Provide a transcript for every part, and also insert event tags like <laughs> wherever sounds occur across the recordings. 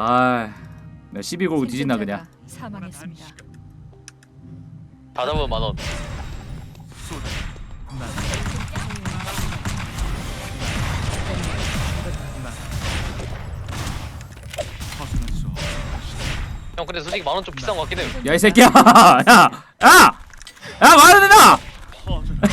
아, 나 시비 걸고 뒤진다 그냥. 사망했습니다. 다 잡으면 만 원. 형 근데 솔직히 만원 좀 비싼 것 같긴 해요. 야이 새끼야, <laughs> 야, 야, 야 말안 된다.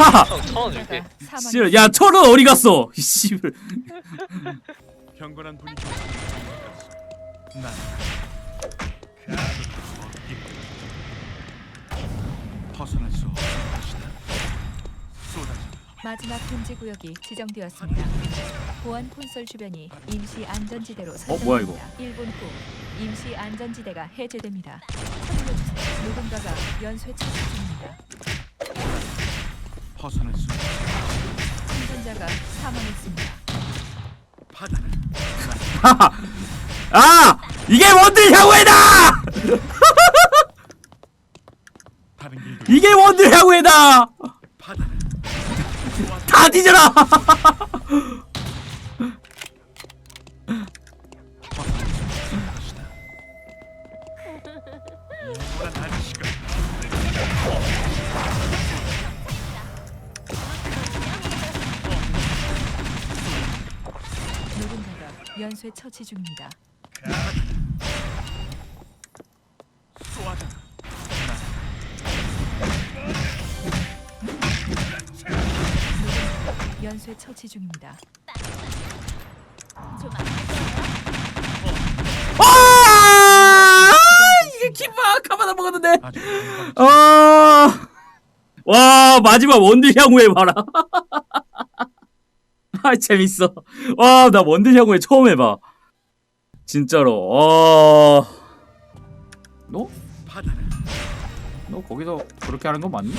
야, 형천원 줄게. 씨. 야 천원 어디 갔어? 이 <laughs> 씨발. 경건한 분위기 난 벗어날 수 없을 것이다 쏟아져 마지막 금지 구역이 지정되었습니다. 보안 콘솔 주변이 임시 안전지대로 어, 뭐야, 이거? 설정됩니다. 1분 후 임시 안전지대가 해제됩니다. 참고해주세요. 누군가가 연쇄 처치 중입니다. 벗어날 수 없을 생존자가 사망했습니다. 바다를 <laughs> 아, 이게 원딜 길도 이게 원딜. 바다를 다 뒤져라. 연쇄 처치 중입니다. 연쇄 처치 중입니다. 아, 이게 기파 가마다 먹었는데. 아주 아, 와 마지막 원딜 향후회 봐라. <laughs> 아 재밌어. 와 나 원딜 향후회 처음 해봐. 진짜로. 와. 너? 너 거기서 그렇게 하는 거 맞니?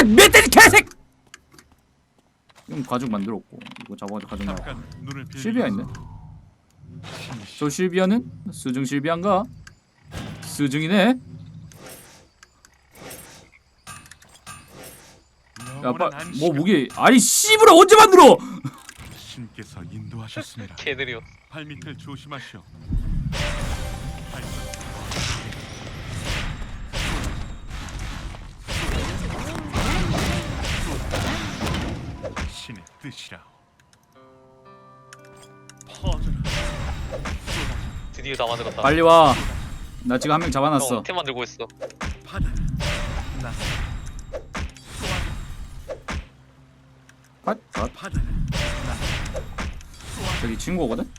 아 멧돼지 개색! 지금 가죽 만들었고 이거 잡아가지고 가죽 나와. 잠깐 눈을 실비아 있네. 저 실비아는 수중 실비아인가? 수중이네. 야, 영원한 빠, 안식을 뭐 무기? 아니 씨부를 언제 만들어? 신께서 인도하셨습니다. <laughs> 개들이요. 발밑을 조심하시오. 발전. 신의 뜻이라오. 퍼져라. 드디어 다 만들었다. 빨리 와. 나 지금 한 명 잡아놨어. 형 템 만들고 있어. 저기 친구거든?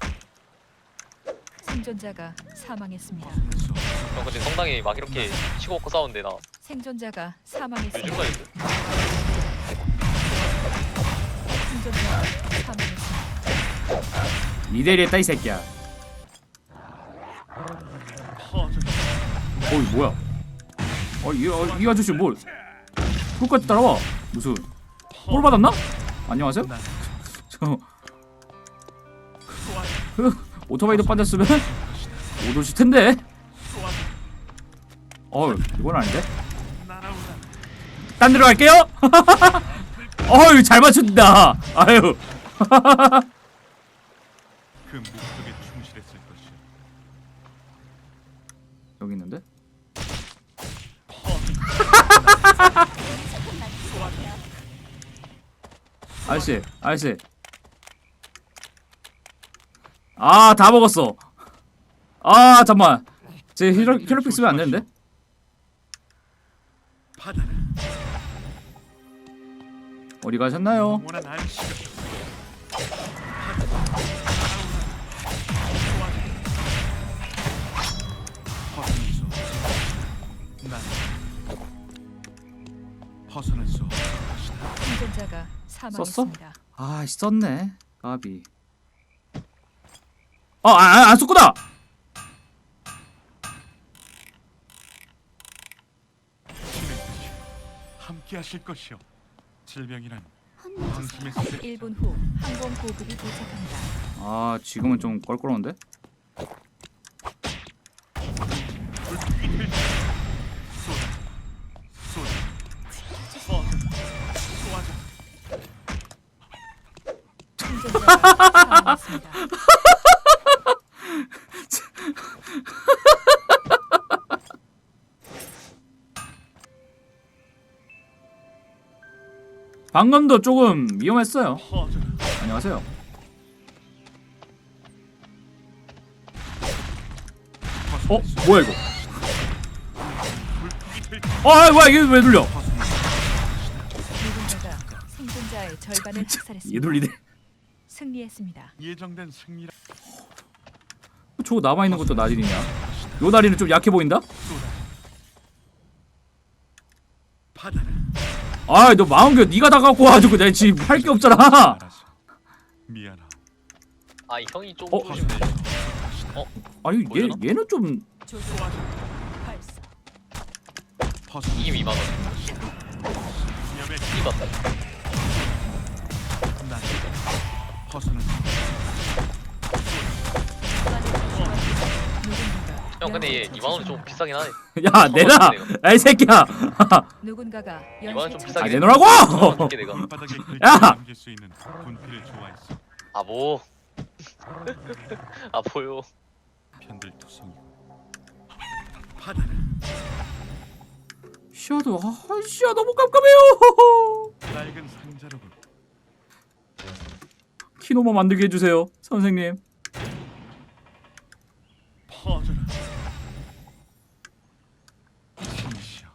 생존자가 사망했습니다. 소형 근데 성당이 막 이렇게 치고 먹고 싸우는데 나 생존자가 요즘 사망했습니다. 거야 이대리 했다 이 새끼야. 어이 뭐야? 어, 이, 어, 이 아저씨 뭘? 끝까지 따라와. 무슨 꼴 받았나? 안녕하세요. 나저 쏘아. 오토바이도 빠졌으면 오실 텐데. 어, 이건 아닌데. 딴 데로 갈게요. <laughs> 어유 잘 맞춘다. 아유. 그 목적에 충실했을 것이오. 여기 있는데? <laughs> 아저씨, 아저씨. 아, 다 먹었어. 아, 잠만. 제 힐러 힐러 픽 쓰면 안 되는데? 바다라. 어디 가셨나요? 생존자가 사망했습니다. 아, 썼네. 까비. 어, 아, 아, 안 썼구나. 신의 뜻이 함께 하실 것이오. 질병이란 한숨에 쓰 1분 후 항공 보급이 도착한다. 아 지금은 좀 껄끄러운데? 충전자가 사망했습니다. <laughs> 방금도 조금 위험했어요. 안녕하세요. 어 뭐야 이거? 아 뭐야 이게 왜 눌려? 벗어날 누군가가 생존자의 절반을 학살했습니다. 얘돌리네. 승리했습니다. 수- 예정된 승리라 저 남아 있는 것도 나진이냐? 요 다리는 좀 약해 보인다? 받아라. 아너 마음겨 네가 다 갖고 와가지고 내가 지금 할 게 없잖아. 미안하. 아이 형이 좀 어? 조심해 아니 얘 뭐려나? 얘는 좀 조조 발사. 벗어날 이김 2만원 위험에 이거 난수 누군가가 형 근데 얘 연쇄 2만원이 좀. 비싸긴 하네 야 내놔. 야이 새끼야. <laughs> 누군가가 이거는 좀 연쇄 비싸게 아 처치. 내놓으라고. 줄게 내가 바닥에 글귀 야! 남길 수 있는 분필을 좋아했어. 아 뭐? <laughs> 아 뭐요 편들 투성이. 받아라. 시야도 아 시야 너무 깜깜해요. <laughs> 낡은 상자로군. 키노마 만들게 해주세요 선생님. 퍼져라. 진시여.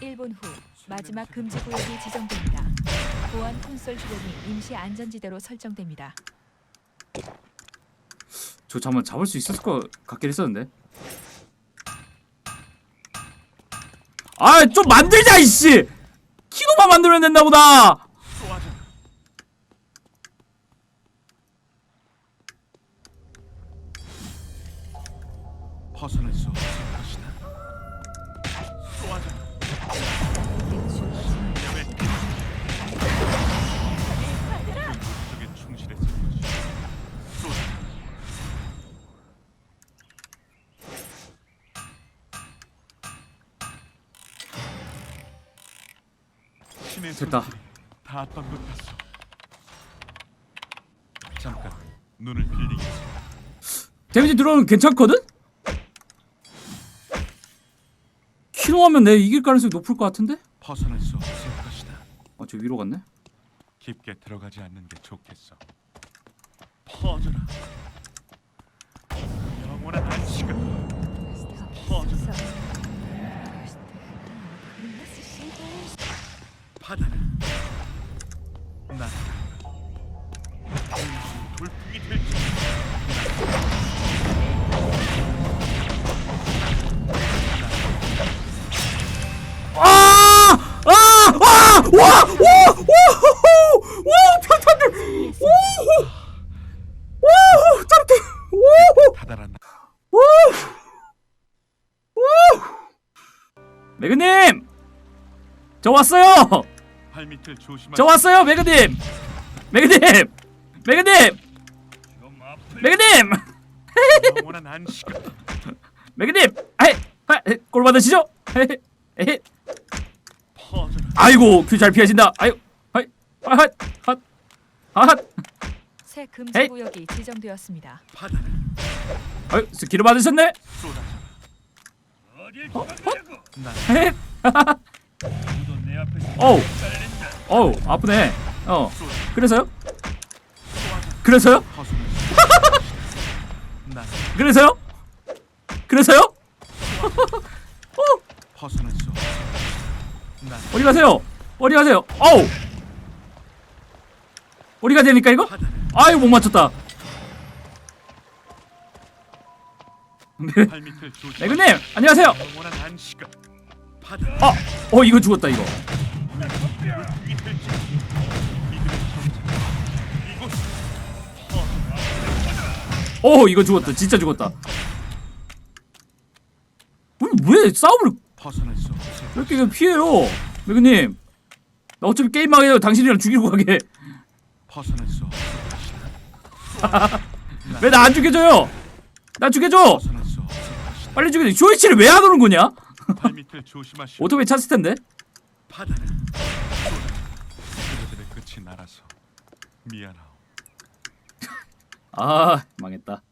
1분 후 마지막 금지 구역이 지정됩니다. 보안 콘솔 주변이 임시 안전지대로 설정됩니다. 저 잠깐 잡을 수 있었을 것 같긴 했었는데. 아 좀 만들자 이씨. 키노마 만들면 된다 보다. 수 신의 됐다. 손길이 닿았던 것 같소. 잠깐 눈을 빌리겠어. 데미지 들어오면 괜찮거든? 키노하면 내 이길 가능성이 높을 것 같은데? 벗어날 수 없을 것이다. 아저 위로 갔네. 깊게 들어가지 않는 게 좋겠어. 퍼져라. 영원한 안식을 퍼져라. 받아라. 난 돌풍이 될지. 아! 아! 아! 매그님! 저 왔어요! 발밑을 조심하. 저 왔어요, 매그님! 매그님! 매그님! 매그님! 영원한 <laughs> 매그님! 아이! 아이! 꼴 받으시죠? 에헤, 에헤. 퍼져라. 아이고, 큐 잘 피하신다. 아유, 하이, 핫, 핫, 핫. 새 금지 에이. 구역이 지정되었습니다. 받아라. 아유, 스킬을 받으셨네. 쏟아져라. 어? 어? 난 헤헤. <laughs> 어우, 어우, 아프네. 어. 그래서요? 그래서요? <laughs> 그래서요? 그래서요? 난 <laughs> 어디 가세요? 어디 가세요? 어우, 어디 가야 됩니까 이거? 아유, 못 맞췄다. <laughs> 네, 조심하. 매그님, 안녕하세요. 어, 어, 이거 죽었다 이거. 퍼져라. 어, 이거 죽었다. 진짜 죽었다. 왜, 왜 싸움을 왜 이렇게 피해요? 매그님, 나 어차피 게임만 해요. 당신이랑 죽이고 가게. <laughs> 왜 나 안 죽여줘요? 나 죽여줘. 빨리 죽여줘. 쇼이치를 왜 안 오는 거냐? <laughs> 오토바이 찾을 텐데. 미안하오. 아 망했다.